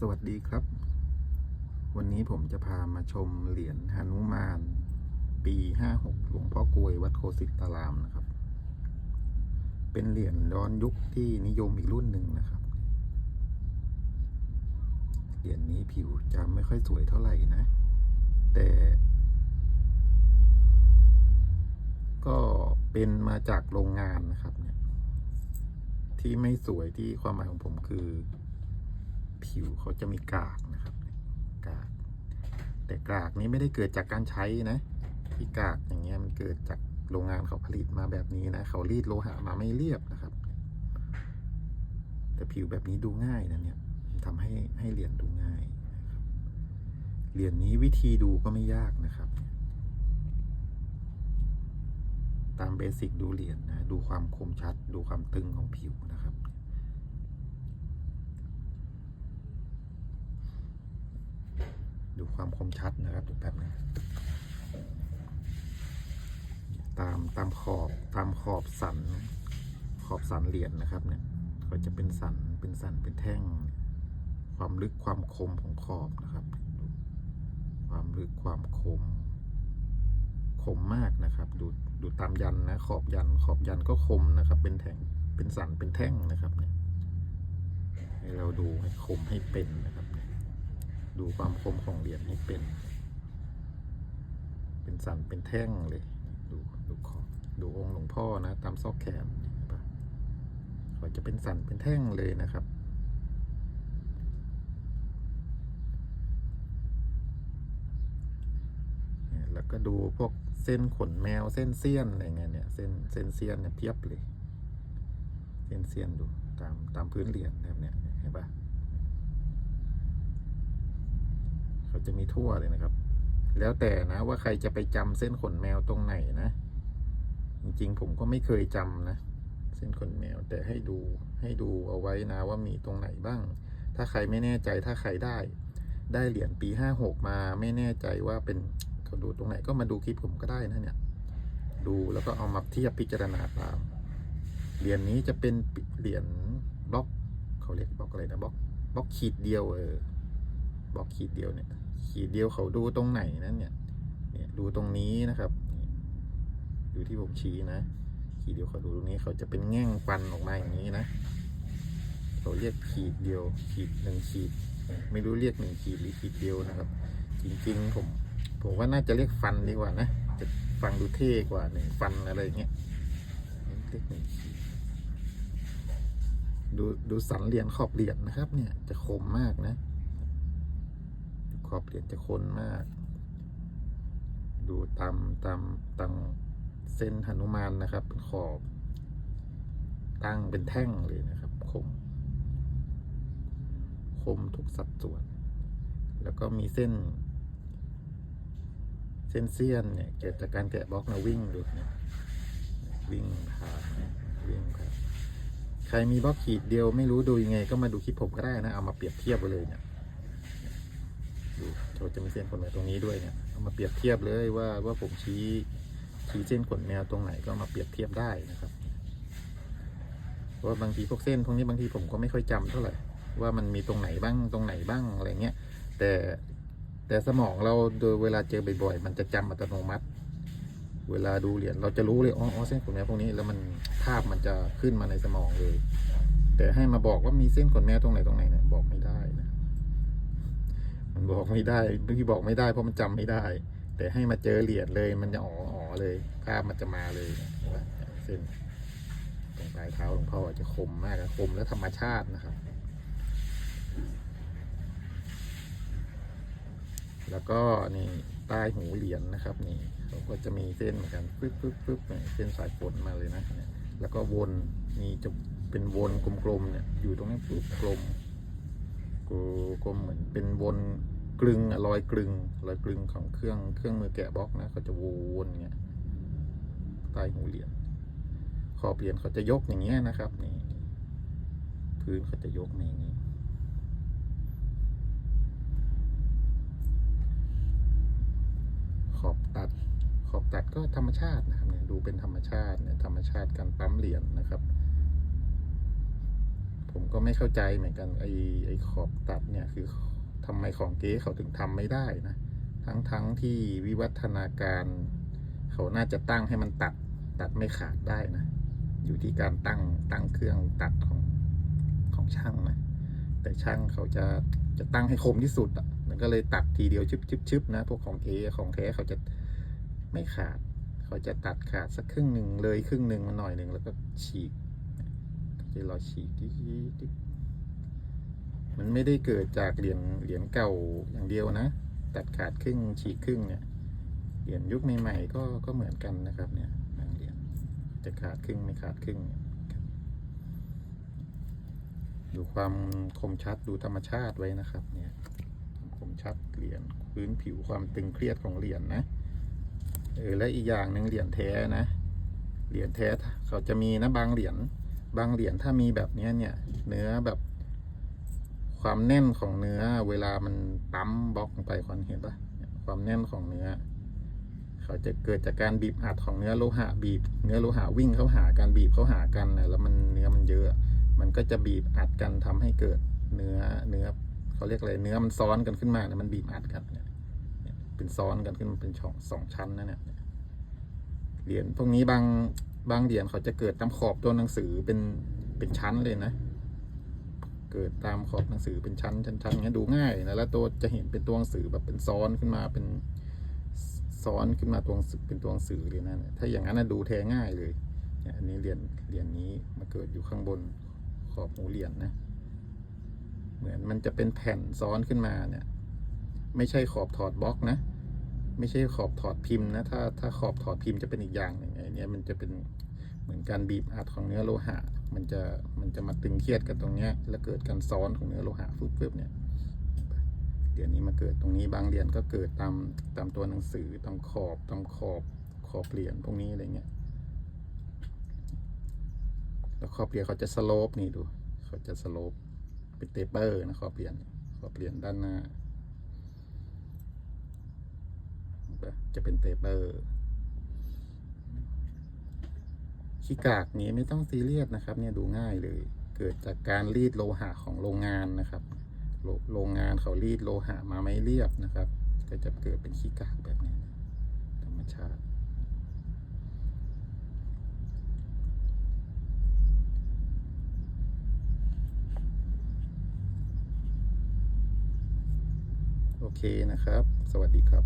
สวัสดีครับ วันนี้ผมจะพามาชมเหรียญหนุมาน ปีห้าหกหลวงพ่อกลวยวัดโคสิตารามนะครับ เป็นเหรียญย้อนยุคที่นิยมอีกรุ่นหนึ่งนะครับ เหรียญนี้ผิวจะไม่ค่อยสวยเท่าไหร่นะ แต่ ก็เป็นมาจากโรงงานนะครับเนี่ยที่ไม่สวยที่ความหมายของผมคือ ผิวเขาจะมีกากนะครับกาก แต่กากนี้ไม่ได้เกิดจากการใช้นะที่กากอย่างเงี้ยมันเกิดจากโรงงานเขาผลิตมาแบบนี้นะเขารีดโลหะมาไม่เรียบนะครับ แต่ผิวแบบนี้ดูง่ายนะเนี่ยทำให้ให้เหรียญดูง่ายเหรียญนี้วิธีดูก็ไม่ยากนะครับ ตามเบสิกดูเหรียญนะดูความคมชัด ดูความตึงของผิวนะครับ ดูความคมชัดนะครับดูแบบนี้ตามตามขอบตามขอบสัน ขอบสันเหรียญนะครับเนี่ยเขาจะเป็นสันเป็นสันเป็นแท่ง ความลึกความคมของขอบนะครับ ความลึกความคม คมมากนะครับ ดูดูตามยันนะขอบยันขอบยันก็คมนะครับ เป็นแท่งเป็นสันเป็นแท่งนะครับเนี่ยให้เราดูให้คมให้เป็นนะครับ ดูความคมของเหรียญให้เป็น เป็นสันเป็นแท่งเลย ดูดูขอบดูองค์หลวงพ่อนะ ตามซอกแขนเห็นปะเขาจะเป็นสันเป็นแท่งเลยนะครับแล้วก็ดูพวกเส้นขนแมวเส้นเสี้ยนอะไรเงี้ยเนี่ยเส้นเส้นเสี้ยนเนี่ยเพียบเลย เส้นเสี้ยนดูตามตามพื้นเหรียญนะครับเนี่ยเห็นปะ เขาจะมีทั่วเลยนะครับ แล้วแต่นะว่าใครจะไปจำเส้นขนแมวตรงไหนนะ จริงๆผมก็ไม่เคยจำนะ เส้นขนแมวแต่ให้ดูให้ดูเอาไว้นะว่ามีตรงไหนบ้าง ถ้าใครไม่แน่ใจถ้าใครได้ ได้เหรียญปีห้าหกมาไม่แน่ใจว่าเป็นเขาดูตรงไหนก็มาดูคลิปผมก็ได้นะเนี่ย ดูแล้วก็เอามาเทียบพิจารณาตามเหรียญนี้จะเป็นเหรียญบล็อกเขาเรียกบล็อกอะไรนะบล็อกบล็อกขีดเดียวเออบล็อกขีดเดียวเนี่ย ขีดเดียวเขาดูตรงไหนนั้นเนี่ย เนี่ยดูตรงนี้นะครับ ดูที่ผมชี้นะ ขีดเดียวเขาดูตรงนี้เขาจะเป็นแง่งฟันออกมาอย่างนี้นะเขาเรียกขีดเดียว ขีดหนึ่งขีด ไม่รู้เรียกหนึ่งขีดหรือขีดเดียวนะครับ จริงๆผม ผมว่าน่าจะเรียกฟันดีกว่านะ จะฟังดูเท่กว่าหนึ่งฟันอะไรอย่างเงี้ยเรียกหนึ่งขีดดูดูสันเหรียญขอบเหรียญนะครับ เนี่ยจะคมมากนะ อบเหรียญจะค้นมาก ดูตามตามตังเส้นหนุมานนะครับเป็นขอบ ตั้งเป็นแท่งเลยนะครับ คม คมทุกสัดส่วน แล้วก็มีเส้น เส้นเสี้ยนเนี่ยเกิดจากการแกะบล็อกนะวิ่งดูเนี่ยวิ่งผ่านนะวิ่งผ่านใครมีบล็อกขีดเดียวไม่รู้ดูยังไง ก็มาดูคลิปผมก็ได้นะ เอามาเปรียบเทียบไปเลยเนี่ย ดูเราจะมีเส้นขนแมวตรงนี้ด้วยเนี่ยเอามาเปรียบเทียบเลยว่าว่าผมชี้ชี้เส้นขนแมวตรงไหนก็มาเปรียบเทียบได้นะครับว่าบางทีพวกเส้นพวกนี้บางทีผมก็ไม่ค่อยจำเท่าไหร่ว่ามันมีตรงไหนบ้างตรงไหนบ้างอะไรเงี้ยแต่แต่สมองเราโดยเวลาเจอบ่อยๆมันจะจำอัตโนมัติ เวลาดูเหรียญเราจะรู้เลยอ๋ออเส้นขนแมวพวกนี้แล้วมันภาพมันจะขึ้นมาในสมองเลย แต่ให้มาบอกว่ามีเส้นขนแมวตรงไหนตรงไหนเนี่ยบอกไม่ บอกไม่ได้บางทีบอกไม่ได้เพราะมันจำไม่ได้ แต่ให้มาเจอเหรียญเลยมันจะอ๋ออ๋อเลยภาพมันจะมาเลยเห็นปะเส้นตรงปลายเท้าหลวงพ่อจะคมมากนะคมและธรรมชาตินะครับ แล้วก็นี่ใต้หูเหรียญนะครับนี่เขาก็จะมีเส้นเหมือนกันปึ๊บปึ๊บปึ๊บเนี่ยเส้นสายฝนมาเลยนะเนี่ยแล้วก็วนมีจะเป็นวนกลมๆเนี่ยอยู่ตรงนี้ปึ๊บกลมกูก็เหมือนเป็นวน ลึงรอยกลึงรอยกลึงของเครื่องเครื่องมือแกะบล็อกนะเขาจะวนอย่างเงี้ยใต้หูเหรียญขอบเหรียญเขาจะยกอย่างเงี้ยนะครับนี่พื้นเขาจะยกอย่างนี้ขอบตัดขอบตัดก็ธรรมชาตินะครับเนี่ยดูเป็นธรรมชาติเนี่ยธรรมชาติการปั๊มเหรียญนะครับ ผมก็ไม่เข้าใจเหมือนกันไอไอขอบตัดเนี่ยคือ ทำไมของเก๊เขาถึงทำไม่ได้นะ ทั้งทั้งที่วิวัฒนาการเขาน่าจะตั้งให้มันตัดตัดไม่ขาดได้นะ อยู่ที่การตั้งตั้งเครื่องตัดของของช่างนะ แต่ช่างเขาจะจะตั้งให้คมที่สุดอะมันก็เลยตัดทีเดียวชึบชึบชึบนะ พวกของเอของแท้เขาจะไม่ขาด เขาจะตัดขาดสักครึ่งหนึ่งเลยครึ่งหนึ่งมาหน่อยหนึ่งแล้วก็ฉีกจะรอฉีกดิดิ มันไม่ได้เกิดจากเหรียญเหรียญเก่าอย่างเดียวนะ ตัดขาดครึ่งฉีกครึ่งเนี่ยเหรียญยุคใหม่ๆก็ก็เหมือนกันนะครับเนี่ยบางเหรียญจะขาดครึ่งไม่ขาดครึ่งดูความคมชัดดูธรรมชาติไว้นะครับเนี่ยคมชัดเหรียญพื้นผิวความตึงเครียดของเหรียญนะเออและอีกอย่างหนึ่งเหรียญแท้นะเหรียญแท้เขาจะมีนะบางเหรียญบางเหรียญถ้ามีแบบนี้เนี่ยเนื้อแบบ ความแน่นของเนื้อ เวลามันปั๊มบล็อกลงไปควันเห็นปะความแน่นของเนื้อ เขาจะเกิดจากการบีบอัดของเนื้อโลหะบีบ เนื้อโลหะวิ่งเข้าหากันบีบเข้าหากันนะแล้วมันเนื้อมันเยอะ มันก็จะบีบอัดกันทำให้เกิดเนื้อเนื้อเขาเรียกอะไรเนื้อมันซ้อนกันขึ้นมาเนี่ยมันบีบอัดกันเนี่ยเนี่ยเป็นซ้อนกันขึ้นมาเป็นช่องสองชั้นนะเนี่ยเหรียญพวกนี้บางบางเหรียญเขาจะเกิดตามขอบตัวหนังสือเป็นเป็นชั้นเลยนะ เกิดตามขอบหนังสือเป็นชั้นชั้นชั้นอย่างเงี้ยดูง่ายนะแล้วตัวจะเห็นเป็นตัวหนังสือแบบเป็นซ้อนขึ้นมาเป็นซ้อนขึ้นมาตัวหนังสือเป็นตัวหนังสือเลยนะถ้าอย่างนั้นนะดูแทง่ายเลยเนี่ยอันนี้เหรียญเหรียญนี้มาเกิดอยู่ข้างบนขอบหูเหรียญนะเหมือนมันจะเป็นแผ่นซ้อนขึ้นมาเนี่ย ไม่ใช่ขอบถอดบล็อกนะไม่ใช่ขอบถอดพิมพ์นะ ถ้าถ้าขอบถอดพิมพ์จะเป็นอีกอย่างหนึ่งไอ้เนี้มันจะเป็นเหมือนการบีบอัดของเนื้อโลหะ มันจะมันจะมาตึงเครียดกันตรงเนี้ยแล้วเกิดการซ้อนของเนื้อโลหะฟึบๆเนี่ยเหรียญนี้มาเกิดตรงนี้บางเหรียญก็เกิดตามตามตัวหนังสือตามขอบตามขอบขอบเหรียญพวกนี้อะไรเงี้ยแล้วขอบเหรียญเขาจะสโลปนี่ดูเขาจะสโลปเป็นเตเปอร์นะขอบเหรียญขอบเหรียญด้านหน้าจะเป็นเตเปอร์ ขี้กากนี้ไม่ต้องซีเรียสนะครับ เนี่ยดูง่ายเลย เกิดจากการรีดโลหะของโรงงานนะครับโรโรงงานเขารีดโลหะมาไม่เรียบนะครับ ก็จะเกิดเป็นขี้กากแบบนี้ธรรมชาติโอเคนะครับ สวัสดีครับ